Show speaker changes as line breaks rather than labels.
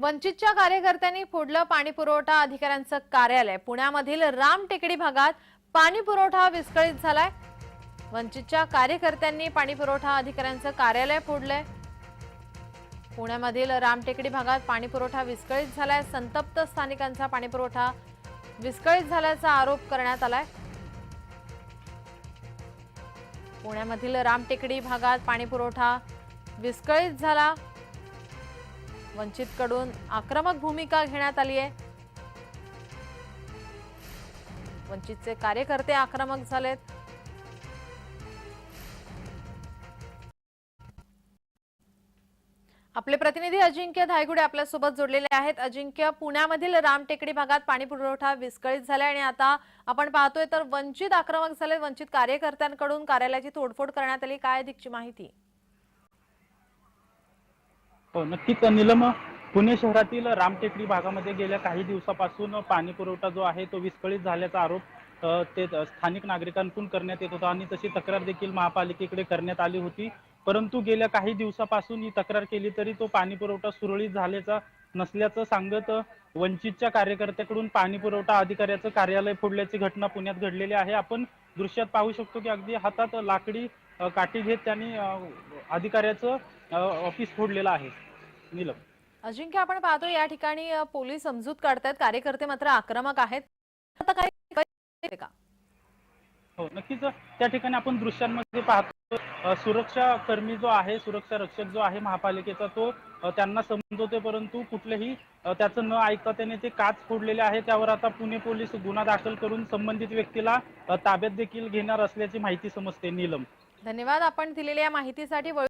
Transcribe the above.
वंचितच्या कार्यकर्त्यांनी फोडलं पाणी पुरवठा अधिकाऱ्यांचं कार्यालय. पुण्यामधील राम टेकडी भागात पाणी पुरवठा विस्कळीत झालाय. वंचितच्या कार्यकर्त्यांनी पाणी पुरवठा अधिकाऱ्यांचं कार्यालय फोडलंय. पुण्यामधील रामटेकडी भागात पाणी पुरवठा विस्कळीत झालाय. संतप्त स्थानिकांचा पाणी पुरवठा विस्कळीत झाल्याचा आरोप करण्यात आलाय. पुण्यामधील रामटेकडी भागात पाणी पुरवठा विस्कळीत झाला. वंचितकडून आक्रमक भूमिका घेण्यात आली आहे. वंचितचे कार्यकर्ते आक्रमक झालेत. आपले प्रतिनिधी अजिंक्य धायगुडे आपल्यासोबत जोडलेले आहेत. अजिंक्य पुण्यामधील रामटेकडी भागात पाणी पुरवठा विस्कळीत झालाय आणि आता आपण पाहतोय तर वंचित आक्रमक झाले वंचित कार्यकर्त्यांकडून कार्यालयाची तोडफोड करण्यात आली. काय अधिकची माहिती?
हो नक्कीच निलम पुणे शहरातील रामटेकडी भागामध्ये गेल्या काही दिवसापासून पाणी पुरवठा जो आहे तो विस्कळीत झाल्याचा आरोप ते स्थानिक नागरिकांकडून करण्यात येत होता आणि तशी तक्रार देखील महापालिकेकडे करण्यात आली होती. परंतु गेल्या काही दिवसापासून ही तक्रार केली तरी तो पाणी पुरवठा सुरळीत झाल्याचा नसल्याचं सांगत वंचितच्या कार्यकर्त्याकडून पाणी पुरवठा अधिकाऱ्याचं कार्यालय फोडल्याची घटना पुण्यात घडलेली आहे. आपण दृश्यात पाहू शकतो की अगदी हातात लाकडी काठी घेत त्यांनी अधिकाऱ्याचं ऑफिस फोडलेलं आहे. नीलम.
अजिंक्य आपण पाहतो या ठिकाणी पोलीस समजूत काढतायत. कार्यकर्ते मात्र आक्रमक आहेत. आता काही का?
हो नक्कीच त्या ठिकाणी आपण दृश्यांमध्ये पाहतो सुरक्षा कर्मी जो आहे सुरक्षा रक्षक जो आहे महापालिकेचा तो त्यांना समजवते परंतु कुठलेही त्याचं न ऐकता त्याने ते काच फोडलेले आहे. त्यावर आता पुणे पोलीस गुन्हा दाखल करून संबंधित व्यक्तीला ताब्यात देखील घेणार असल्याची माहिती समजते नीलम.
धन्यवाद. आपण दिलेल्या माहितीसाठी